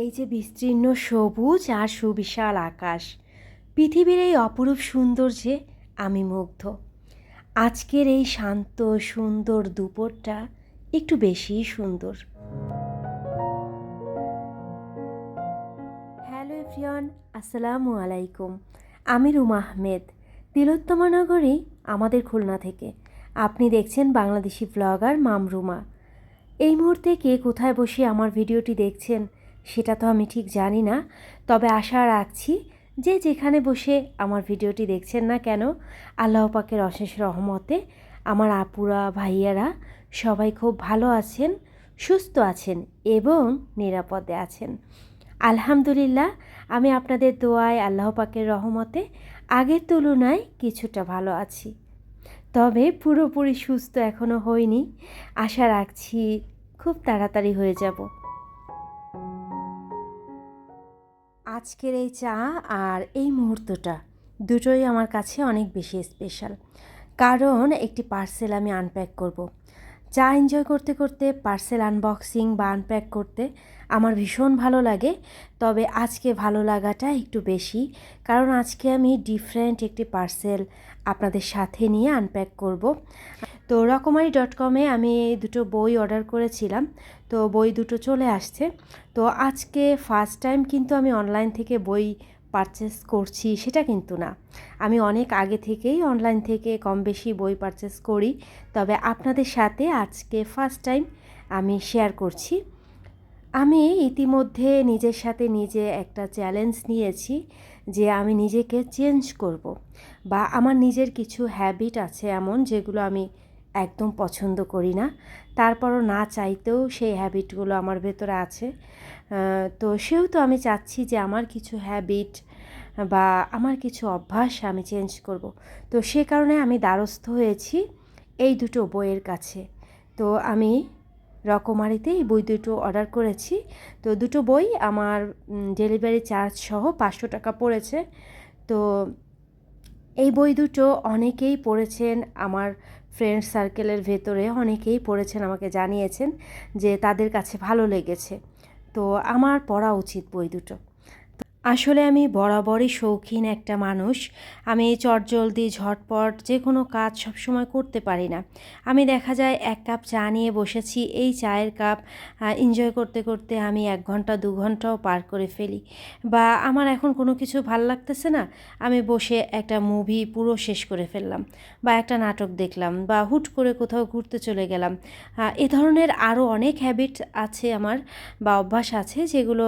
এই যে বিস্তীর্ণ সবুজ আর সুবিশাল আকাশ, পৃথিবীর এই অপরূপ সৌন্দর্যে আমি মুগ্ধ। আজকের এই শান্ত, সুন্দর দুপুরটা একটু বেশিই সুন্দর। হ্যালো এভরিওয়ান, আসসালামু আলাইকুম। আমি রুমা আহমেদ, তিলোত্তমা নগরী, আমাদের খুলনা থেকে। আপনি দেখছেন বাংলাদেশি ব্লগার মামরুমা। এই মুহূর্তে কে কোথায় বসে আমার ভিডিওটি দেখছেন সেটা তো আমি ঠিক জানি না। তবে আশা রাখছি যে যেখানে বসে আমার ভিডিওটি দেখছেন না কেন, আল্লাহ পাকের অশেষ রহমতে আমার আপুরা, ভাইয়ারা সবাই খুব ভালো আছেন, সুস্থ আছেন এবং নিরাপদে আছেন। আলহামদুলিল্লাহ, আমি আপনাদের দোয়ায় আল্লাহ পাকের রহমতে আগের তুলনায় কিছুটা ভালো আছি। তবে পুরোপুরি সুস্থ এখনও হইনি। আশা রাখছি খুব তাড়াতাড়ি হয়ে যাব। আজকের এই চা আর এই মুহূর্তটা দুটোই আমার কাছে অনেক বেশি স্পেশাল কারণ একটি পার্সেল আমি আনপ্যাক করব। চা এনজয় করতে করতে পার্সেল আনবক্সিং বা আনপ্যাক করতে আমার ভীষণ ভালো লাগে। তবে আজকে ভালো লাগাটা একটু বেশি, কারণ আজকে আমি ডিফারেন্ট একটি পার্সেল আপনাদের সাথে নিয়ে আনপ্যাক করব। তো রকমারি ডট কমে আমি দুটো বই অর্ডার করেছিলাম, তো বই দুটো চলে আসছে। তো আজকে ফার্স্ট টাইম কিন্তু আমি অনলাইন থেকে বই পারচেস করছি সেটা কিন্তু না। আমি অনেক আগে থেকেই অনলাইন থেকে কম বেশি বই পারচেস করি, তবে আপনাদের সাথে আজকে ফার্স্ট টাইম আমি শেয়ার করছি। আমি ইতিমধ্যে নিজের সাথে নিজে একটা চ্যালেঞ্জ নিয়েছি যে আমি নিজেকে চেঞ্জ করব বা আমার নিজের কিছু হ্যাবিট আছে এমন যেগুলো আমি একদম পছন্দ করি না। তারপরও না চাইতেও সেই হ্যাবিটগুলো আমার ভেতরে আছে। তো সেহেতু আমি চাচ্ছি যে আমার কিছু হ্যাবিট বা আমার কিছু অভ্যাস আমি চেঞ্জ করব। তো সে কারণে আমি দ্বারস্থ হয়েছি এই দুটো বইয়ের কাছে। তো আমি রকমারিতে এই বই দুটো অর্ডার করেছি। তো দুটো বই আমার ডেলিভারি চার্জ সহ পাঁচশো টাকা পড়েছে। তো এই বই দুটো অনেকেই পড়েছেন, আমার ফ্রেন্ড সার্কেলের ভেতরে অনেকেই পড়েছেন, আমাকে জানিয়েছেন যে তাদের কাছে ভালো লেগেছে। তো আমার পড়া উচিত বই দুটো। আসলে আমি বরাবরই শৌখিন একটা মানুষ। আমি চটজলদি, ঝটপট যে কোনো কাজ সবসময় করতে পারি না। আমি দেখা যায় এক কাপ চা নিয়ে বসেছি, এই চায়ের কাপ এনজয় করতে করতে আমি এক ঘণ্টা, দু ঘন্টাও পার করে ফেলি। বা আমার এখন কোনো কিছু ভালো লাগতেছে না, আমি বসে একটা মুভি পুরো শেষ করে ফেললাম বা একটা নাটক দেখলাম বা হুট করে কোথাও ঘুরতে চলে গেলাম। এ ধরনের আরও অনেক হ্যাবিট আছে আমার বা অভ্যাস আছে যেগুলো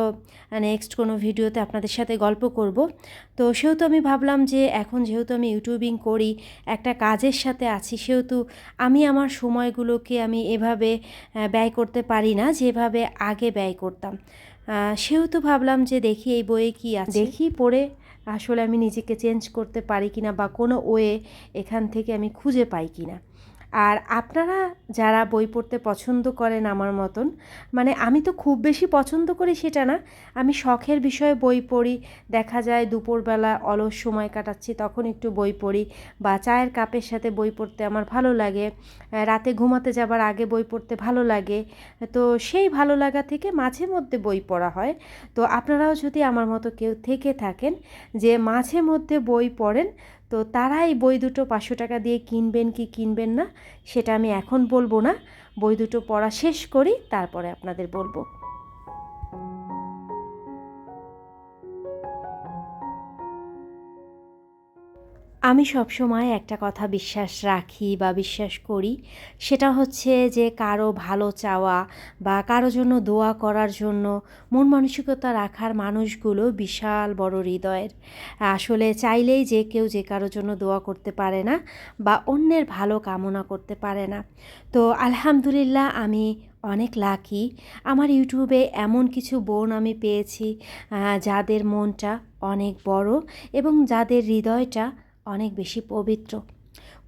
নেক্সট কোনো ভিডিওতে আপনাদের আপনাদের সাথে গল্প করব। তো সেহেতু আমি ভাবলাম যে এখন যেহেতু আমি ইউটিউবিং করি, একটা কাজের সাথে আছি, সেহেতু আমি আমার সময়গুলোকে আমি এভাবে ব্যয় করতে পারি না যেভাবে আগে ব্যয় করতাম। সেহেতু ভাবলাম যে দেখি এই বইয়ে কী আছে। দেখি, পড়ে আসলে আমি নিজেকে চেঞ্জ করতে পারি কিনা বা কোনো ওয়ে এখান থেকে আমি খুঁজে পাই কিনা। আর আপনারা যারা বই পড়তে পছন্দ করেন আমার মতন মানে আমি তো খুব বেশি পছন্দ করি সেটা না, আমি শখের বিষয়ে বই পড়ি, দেখা যায় দুপুরবেলা অলস সময় কাটাচ্ছি তখন একটু বই পড়ি বা চায়ের কাপের সাথে বই পড়তে আমার ভালো লাগে রাতে ঘুমাতে যাবার আগে বই পড়তে ভালো লাগে, তো সেই ভালো লাগা থেকে মাঝে মধ্যে বই পড়া হয়। তো আপনারাও যদি আমার মতো কেউ থেকে থাকেন যে মাঝে মধ্যে বই পড়েন তো তারা এই বই দুটো পাঁচশো টাকা দিয়ে কিনবেন কি কিনবেন না, সেটা আমি এখন বলব না। বই দুটো পড়া শেষ করি, তারপরে আপনাদের বলব। আমি সবসময় একটা কথা বিশ্বাস রাখি বা বিশ্বাস করি। সেটা হচ্ছে যে কারও ভালো চাওয়া বা কারও জন্য দোয়া করার জন্য মন মানসিকতা রাখার মানুষগুলো বিশাল বড় হৃদয়ের। আসলে চাইলেই যে কেউ যে কারোর জন্য দোয়া করতে পারে না বা অন্যের ভালো কামনা করতে পারে না। তো আলহামদুলিল্লাহ আমি অনেক লাকি আমার ইউটিউবে এমন কিছু বোন আমি পেয়েছি যাদের মনটা অনেক বড় এবং যাদের হৃদয়টা অনেক বেশি পবিত্র।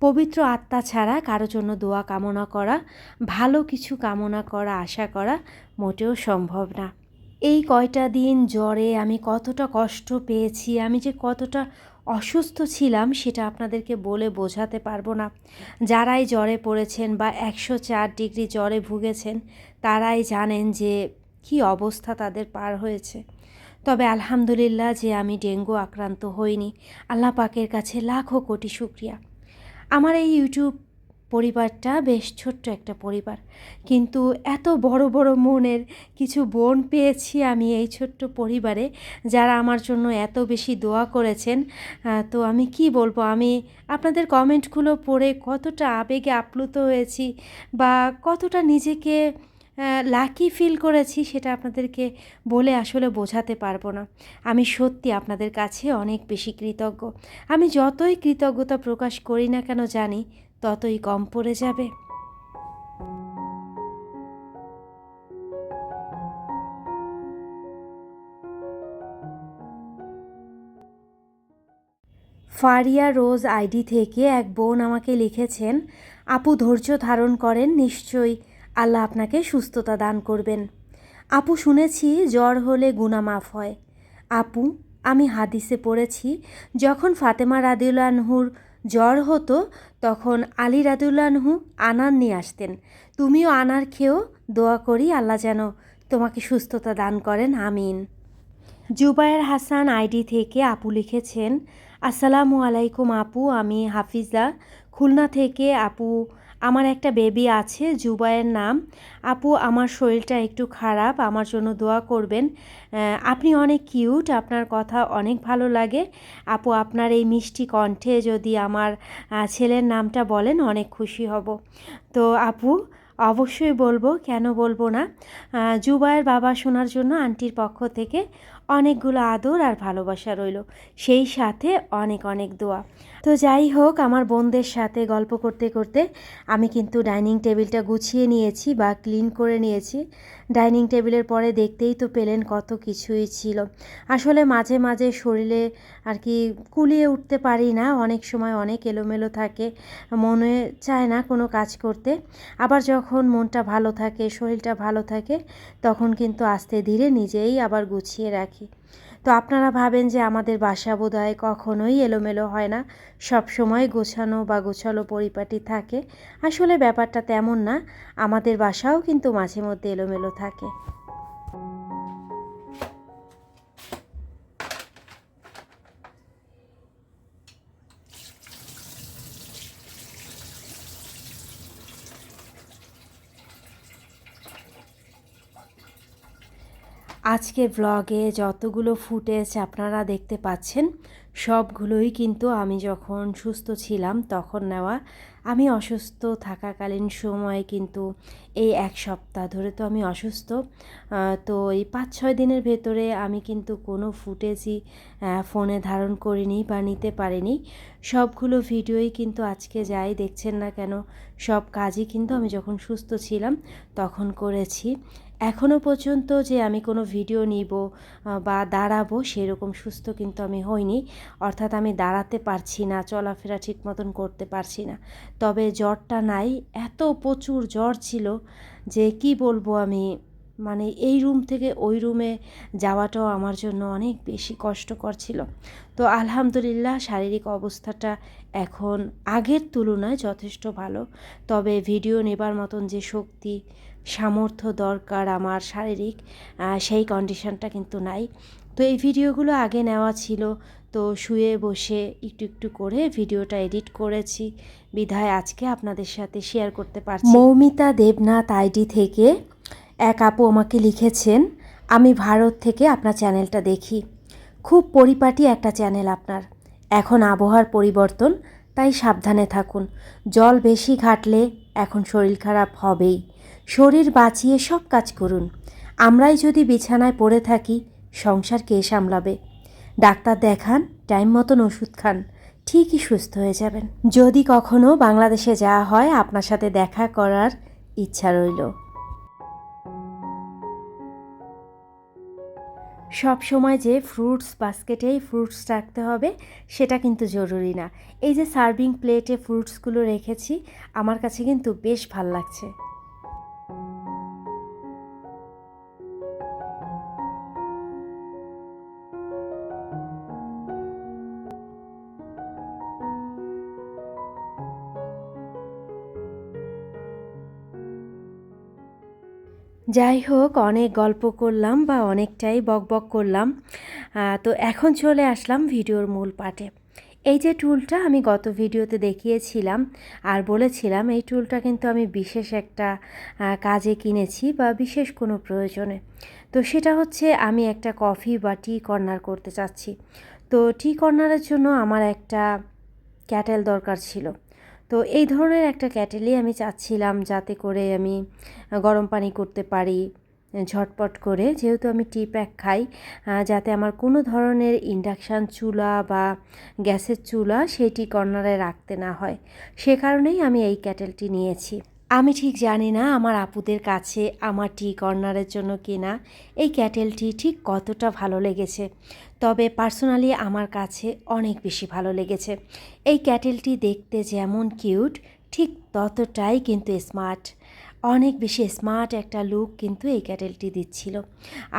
পবিত্র আত্মা ছাড়া কারও জন্য দোয়া কামনা করা, ভালো কিছু কামনা করা, আশা করা মোটেও সম্ভব না। এই কয়টা দিন জ্বরে আমি কতটা কষ্ট পেয়েছি, আমি যে কতটা অসুস্থ ছিলাম সেটা আপনাদেরকে বলে বোঝাতে পারব না। যারাই জ্বরে পড়েছেন বা একশো চার ডিগ্রি জ্বরে ভুগেছেন, তারাই জানেন যে কি অবস্থা তাদের পার হয়েছে। তবে আলহামদুলিল্লাহ যে আমি ডেঙ্গু আক্রান্ত হইনি। আল্লাহ পাকের কাছে লাখো কোটি শুক্রিয়া। আমার এই ইউটিউব পরিবারটা বেশ ছোট্ট একটা পরিবার। কিন্তু এত বড় বড় মনের কিছু বোন পেয়েছি আমি এই ছোট্ট পরিবারে যারা আমার জন্য এত বেশি দোয়া করেছেন। তো আমি কি বলব? আমি আপনাদের কমেন্টগুলো পড়ে কতটা আবেগে আপ্লুত হয়েছি বা কতটা নিজেকে লাকি ফিল করেছি সেটা আপনাদেরকে বলে আসলে বোঝাতে পারব না। আমি সত্যি আপনাদের কাছে অনেক বেশি কৃতজ্ঞ। আমি যতই কৃতজ্ঞতা প্রকাশ করি না কেন জানি, ততই কম পড়ে যাবে। ফারিয়া রোজ আইডি থেকে এক বোন আমাকে লিখেছেন, আপু ধৈর্য ধারণ করেন, নিশ্চয়ই আল্লাহ আপনাকে সুস্থতা দান করবেন। আপু শুনেছি, জ্বর হলে গুণা মাফ হয়। আপু, আমি হাদিসে পড়েছি, যখন ফাতেমা রাদিউল্লানহুর জ্বর হতো, তখন আলী রাদিউল্লানহু আনার নিয়ে আসতেন। তুমিও আনার খেয়েও দোয়া করি আল্লাহ যেন তোমাকে সুস্থতা দান করেন, আমিন। জুবায়ের হাসান আইডি থেকে আপু লিখেছেন, আসসালামু আলাইকুম আপু, আমি হাফিজা। খুলনা থেকে আপু আমার একটা বেবি আছে জুবায়ের নাম। আপু, আমার শরীরটা একটু খারাপ, আমার জন্য দোয়া করবেন। আপনি অনেক কিউট, আপনার কথা অনেক ভালো লাগে। আপু, আপনার এই মিষ্টি কণ্ঠে যদি আমার ছেলের নামটা বলেন, অনেক খুশি হব। তো আপু, অবশ্যই বলব, কেন বলব না? জুবায়ের বাবা শোনার জন্য আন্টির পক্ষ থেকে অনেকগুলো আদর আর ভালোবাসা রইল। সেই সাথে অনেক অনেক দোয়া। তো যাই হোক, আমার বোনদের সাথে গল্প করতে করতে আমি কিন্তু ডাইনিং টেবিলটা গুছিয়ে নিয়েছি বা ক্লিন করে নিয়েছি। ডাইনিং টেবিলের পরে দেখতেই তো পেলেন কত কিছুই ছিল। আসলে মাঝে মাঝে শরীরে আর কি কুলিয়ে উঠতে পারি না, অনেক সময় অনেক এলোমেলো থাকে, মনে চায় না কোনো কাজ করতে। আবার যখন মনটা ভালো থাকে, শরীরটা ভালো থাকে, তখন কিন্তু আস্তে ধীরে নিজেই আবার গুছিয়ে রাখি। তো আপনারা ভাবেন যে আমাদের বাসা বোধহয় কখনোই এলোমেলো হয় না। সব সময় গোছানো বা গোছালো পরিপাটি থাকে। আসলে ব্যাপারটা তেমন না। আমাদের বাসাও কিন্তু মাঝে মধ্যে এলোমেলো থাকে। আজকে ব্লগে যতগুলো ফুটেজ আপনারা দেখতে পাচ্ছেন, সবগুলোই কিন্তু আমি যখন সুস্থ ছিলাম তখন নেওয়া। আমি অসুস্থ থাকাকালীন সময়ে কিন্তু এই এক সপ্তাহ ধরে তো আমি অসুস্থ। তো এই পাঁচ ছয় দিনের ভেতরে আমি কিন্তু কোনো ফুটেজই ফোনে ধারণ করিনি বা নিতে পারিনি। সবগুলো ভিডিওই কিন্তু আজকে যাই, দেখছেন না কেন, সব কাজই কিন্তু আমি যখন সুস্থ ছিলাম তখন করেছি। এখনও পর্যন্ত যে আমি কোনো ভিডিও নিব বা দাঁড়াবো সেরকম সুস্থ কিন্তু আমি হইনি। অর্থাৎ আমি দাঁড়াতে পারছি না, চলাফেরা ঠিক মতন করতে পারছি না। তবে জ্বরটা নাই, এত প্রচুর জ্বর ছিল যে কি বলব আমি মানে এই রুম থেকে ওই রুমে যাওয়াটাও আমার জন্য অনেক বেশি কষ্টকর ছিল। তো আলহামদুলিল্লাহ শারীরিক অবস্থাটা এখন আগের তুলনায় যথেষ্ট ভালো। তবে ভিডিও নেবার মতন যে শক্তি, সামর্থ্য দরকার আমার শারীরিক সেই কন্ডিশনটা কিন্তু নাই। তো এই ভিডিওগুলো আগে নেওয়া ছিল। তো শুয়ে বসে একটু একটু করে ভিডিওটা এডিট করেছি। বিধায় আজকে আপনাদের সাথে শেয়ার করতে পারছি। মৌমিতা দেবনাথ আইডি থেকে এক আপু আমাকে লিখেছেন, আমি ভারত থেকে আপনার চ্যানেলটা দেখি। খুব পরিপাটি একটা চ্যানেল আপনার। এখন আবহাওয়ার পরিবর্তন, তাই সাবধানে থাকুন। জল বেশি ঘাটলে এখন শরীর খারাপ হবেই। শরীর বাঁচিয়ে সব কাজ করুন। আমরাই যদি বিছানায় পড়ে থাকি, সংসার কে সামলাবে? ডাক্তার দেখান, টাইম মতন ওষুধ খান, ঠিকই সুস্থ হয়ে যাবেন। যদি কখনো বাংলাদেশে যাওয়া হয়, আপনার সাথে দেখা করার ইচ্ছা রইল। সব সময় যে ফ্রুটস বাস্কেটেই ফ্রুটস রাখতে হবে, সেটা কিন্তু জরুরি না। এই যে সার্ভিং প্লেটে ফ্রুটসগুলো রেখেছি, আমার কাছে কিন্তু বেশ ভালো লাগছে। যাই হোক, অনেক গল্প করলাম বা অনেকটাই বকবক করলাম। তো এখন চলে আসলাম ভিডিওর মূল পাটে এই যে টুলটা আমি গত ভিডিওতে দেখিয়েছিলাম আর বলেছিলাম, এই টুলটা কিন্তু আমি বিশেষ একটা কাজে কিনেছি বা বিশেষ কোনো প্রয়োজনে। তো সেটা হচ্ছে আমি একটা কফি বা টি কর্নার করতে চাচ্ছি। তো টি কর্নারের জন্য আমার একটা ক্যাটেল দরকার ছিল। তো এই ধরনের একটা ক্যাটেলই আমি চাচ্ছিলাম যাতে করে আমি গরম পানি করতে পারি ঝটপট করে। যেহেতু আমি টি প্যাক খাই যাতে আমার কোনো ধরনের ইন্ডাকশান চুলা বা গ্যাসের চুলা সেই টি কর্নারে রাখতে না হয়। সে কারণেই আমি এই ক্যাটেলটি নিয়েছি। আমি ঠিক জানি না আমার আপুদের কাছে আমার টি কর্নারের জন্য কেনা। এই ক্যাটেলটি ঠিক কতটা ভালো লেগেছে। তবে পার্সোনালি আমার কাছে অনেক বেশি ভালো লেগেছে। এই ক্যাটেলটি দেখতে যেমন কিউট, ঠিক ততটাই কিন্তু স্মার্ট। অনেক বেশি স্মার্ট একটা লুক কিন্তু এই ক্যাটেলটি দিচ্ছিল।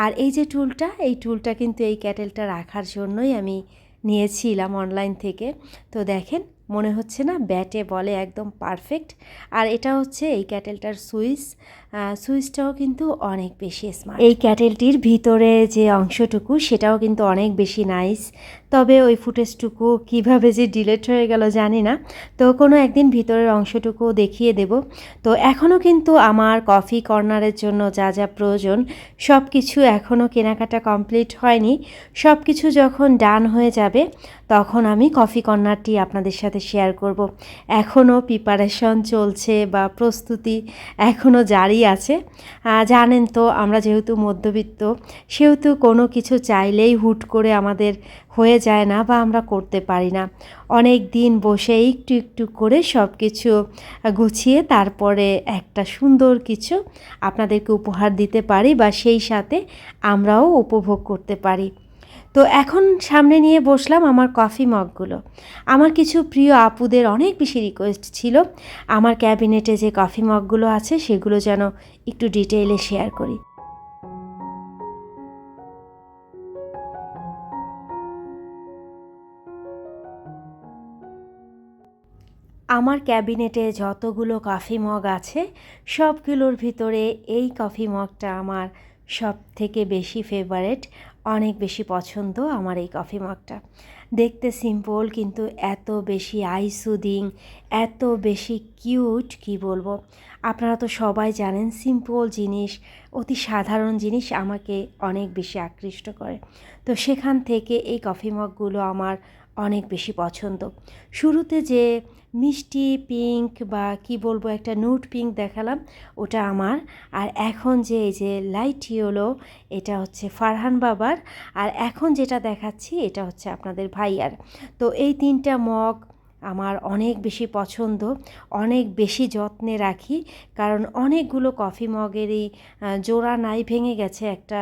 আর এই যে টুলটা, এই টুলটা কিন্তু এই ক্যাটেলটা রাখার জন্যই আমি নিয়েছিলাম অনলাইন থেকে। তো দেখেন মনে হচ্ছে না ব্যাটে বলে একদম পারফেক্ট। আর এটা হচ্ছে এই ক্যাটেলটার সুইচ। সুইচটাও কিন্তু অনেক বেশি স্মার্ট এই ক্যাটেলটির ভিতরে যে অংশটুকু, সেটাও কিন্তু অনেক বেশি নাইস তবে ওই ফুটেজটুকু কীভাবে যে ডিলেট হয়ে গেল জানি না। তো কোনো একদিন ভিতরের অংশটুকু দেখিয়ে দেব। তো এখনও কিন্তু আমার কফি কর্নারের জন্য যা যা প্রয়োজন সব কিছু এখনও কেনাকাটা কমপ্লিট হয়নি। সব কিছু যখন ডান হয়ে যাবে, তখন আমি কফি কর্নারটি আপনাদের সাথে শেয়ার করব। এখনও প্রিপারেশন চলছে বা প্রস্তুতি এখনও জারি আছে। জানেন তো, আমরা যেহেতু মধ্যবিত্ত, সেহেতু কোনো কিছু চাইলেই হুট করে আমাদের হয়ে যায় না বা আমরা করতে পারি না। অনেক দিন বসে একটু একটু করে সব কিছু গুছিয়ে তারপরে একটা সুন্দর কিছু আপনাদেরকে উপহার দিতে পারি বা সেই সাথে আমরাও উপভোগ করতে পারি। তো এখন সামনে নিয়ে বসলাম আমার কফি মগগুলো। আমার কিছু প্রিয় আপুদের অনেক বেশি রিকোয়েস্ট ছিল। আমার ক্যাবিনেটে যে কফি মগগুলো আছে সেগুলো যেন একটু ডিটেইলে শেয়ার করি। আমার ক্যাবিনেটে যতগুলো কফি মগ আছে, সবগুলোর ভিতরে এই কফি মগটা আমার সব থেকে বেশি ফেভারেট অনেক বেশি পছন্দ আমার এই কফি মগটা। দেখতে সিম্পল কিন্তু এত বেশি আইসুদিং এত বেশি কিউট কি বলব? আপনারা তো সবাই জানেন সিম্পল জিনিস, অতি সাধারণ জিনিস আমাকে অনেক বেশি আকৃষ্ট করে। তো সেখান থেকে এই কফি মগগুলো আমার অনেক বেশি পছন্দ। শুরুতে যে মিষ্টি পিঙ্ক বা কি বলব একটা নুট পিঙ্ক দেখালাম, ওটা আমার। আর এখন যে এই যে লাইট ইয়েলো, এটা হচ্ছে ফারহান বাবার। আর এখন যেটা দেখাচ্ছি, এটা হচ্ছে আপনাদের ভাইয়ার। তো এই তিনটা মগ আমার অনেক বেশি পছন্দ, অনেক বেশি যত্নে রাখি। কারণ অনেকগুলো কফি মগেরই জোড়া নাই, ভেঙে গেছে একটা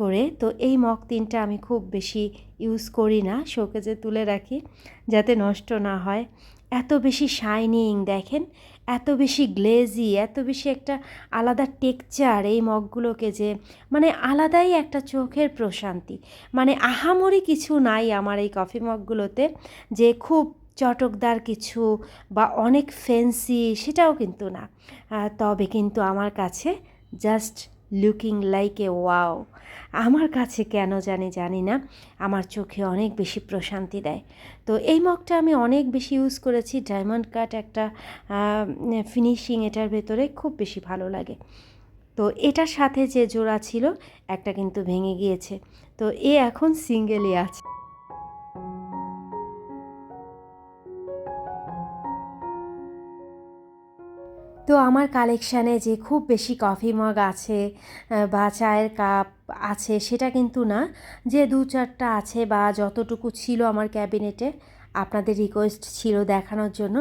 করে, তো এই মগ তিনটা আমি খুব বেশি ইউজ করি না শোকেজে তুলে রাখি যাতে নষ্ট না হয়। এত বেশি শাইনিং দেখেন? এত বেশি গ্লেজি এত বেশি একটা আলাদা টেকচার এই মগগুলোকে যে মানে আলাদাই একটা চোখের প্রশান্তি। মানে আহামরি কিছু নাই আমার এই কফি মগগুলোতে যে খুব চটকদার কিছু বা অনেক ফ্যান্সি সেটাও কিন্তু না। তবে কিন্তু আমার কাছে just looking like a wow আমার কাছে কেন জানি জানি না, আমার চোখে অনেক বেশি প্রশান্তি দেয়। তো এই মগটা আমি অনেক বেশি ইউজ করেছি ডায়মন্ড কাট একটা ফিনিশিং এটার ভেতরে খুব বেশি ভালো লাগে। তো এটার সাথে যে জোড়া ছিল, একটা কিন্তু ভেঙে গিয়েছে। তো এ এখন সিঙ্গেলই আছে। তো আমার কালেকশানে যে খুব বেশি কফি মগ আছে বা চায়ের কাপ আছে, সেটা কিন্তু না। যে দু চারটা আছে বা যতটুকু ছিল আমার ক্যাবিনেটে আপনাদের রিকোয়েস্ট ছিল দেখানোর জন্য,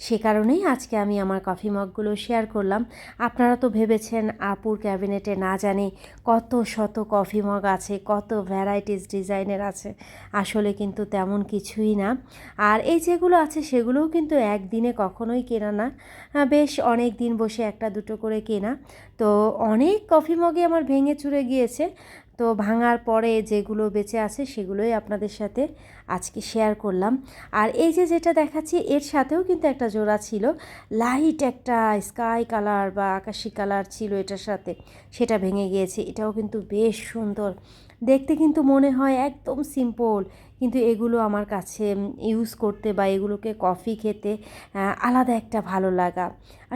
সে কারণেই আজকে আমি আমার কফি মগগুলো শেয়ার করলাম। আপনারা তো ভেবেছেন আপুর ক্যাবিনেটে না জানি কত শত কফি মগ আছে, কত ভ্যারাইটিস ডিজাইনের আছে, আসলে কিন্তু তেমন কিছুই না। আর এই যেগুলো আছে সেগুলোও কিন্তু একদিনে কখনোই কেনা না। বেশ অনেক দিন বসে একটা দুটো করে কেনা। তো অনেক কফি মগে আমার ভেঙে চুরে গিয়েছে। তো ভাঙার পরে যেগুলো বেঁচে আছে সেগুলোই আপনাদের সাথে আজকে শেয়ার করলাম। আর এই যে যেটা দেখাচ্ছি, এর সাথেও কিন্তু একটা জোড়া ছিল। লাইট একটা স্কাই কালার বা আকাশি কালার ছিল এটার সাথে। সেটা ভেঙে গিয়েছে। এটাও কিন্তু বেশ সুন্দর। দেখতে কিন্তু মনে হয় একদম সিম্পল কিন্তু এগুলো আমার কাছে ইউজ করতে বা এগুলোকে কফি খেতে আলাদা একটা ভালো লাগা।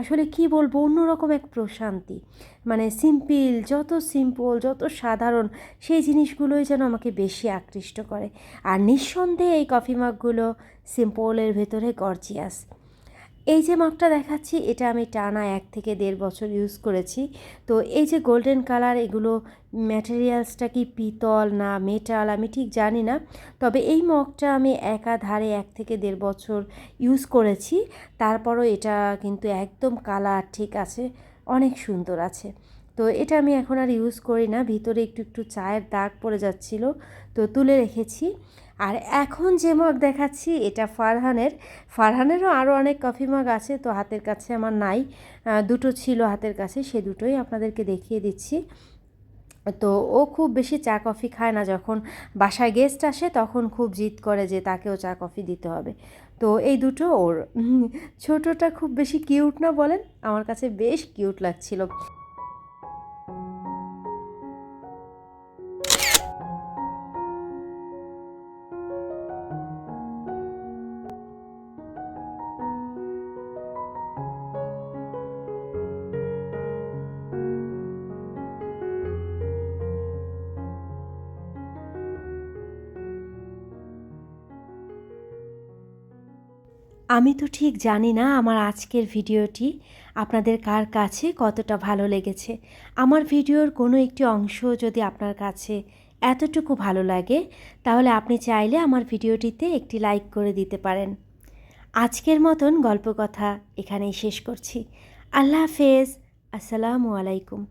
আসলে কি বলব, অন্যরকম এক প্রশান্তি। মানে সিম্পল যত সিম্পল যত সাধারণ, সেই জিনিসগুলোই যেন আমাকে বেশি আকৃষ্ট করে। আর নিঃসন্দেহে এই কফি মাগগুলো সিম্পলের ভেতরে গর্জিয়াস এই যে মাপটা দেখাচ্ছি, এটা আমি টানা এক থেকে দেড় বছর ইউজ করেছি। তো এই যে গোল্ডেন কালার এগুলো ম্যাটেরিয়ালসটা কি পিতল না মেটাল আমি ঠিক জানি না। তবে এই মগটা আমি একাধারে এক থেকে দেড় বছর ইউজ করেছি। তারপরও এটা কিন্তু একদম কালার ঠিক আছে, অনেক সুন্দর আছে। তো এটা আমি এখন আর ইউজ করি না, ভিতরে একটু একটু চায়ের দাগ পড়ে যাচ্ছিল, তো তুলে রেখেছি। আর এখন যে মগ দেখাচ্ছি, এটা ফারহানের। ফারহানেরও আরও অনেক কফি মগ আছে, তো হাতের কাছে আমার নাই। দুটো ছিল হাতের কাছে, সে দুটোই আপনাদেরকে দেখিয়ে দিচ্ছি। তো ও খুব বেশি চা কফি খায় না, যখন বাসায় গেস্ট আসে, তখন খুব জিদ করে যে তাকেও চা কফি দিতে হবে। তো এই দুটো ওর। ছোটোটা খুব বেশি কিউট না বলেন, আমার কাছে বেশ কিউট লাগছিল। আমি তো ঠিক জানি না আমার আজকের ভিডিওটি আপনাদের কার কাছে কতটা ভালো লেগেছে। আমার ভিডিওর কোনো একটি অংশ যদি আপনার কাছে এতটুকু ভালো লাগে, তাহলে আপনি চাইলে আমার ভিডিওটিতে একটি লাইক করে দিতে পারেন। আজকের মতন গল্প কথা এখানেই শেষ করছি। আল্লাহ হাফেজ। আসসালামু আলাইকুম।